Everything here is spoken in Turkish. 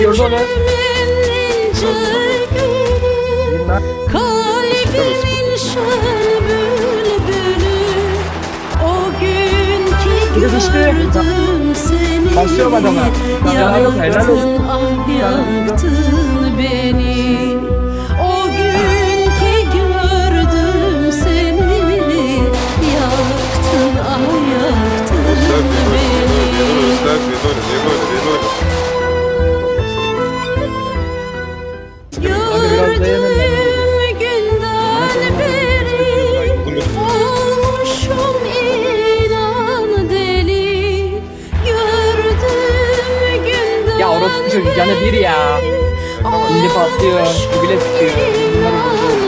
gördü onu. Kalbimin şen bülbülü O gün ki Bir gördüm seni. Başlıyorum olsun. Yaktın ah yaktın beni Gördüğüm günden beri olmuşum inan deli Gördüğüm günden Ya orospu çocuk, canı bir ya. İndi patlıyor, bile tutuyor.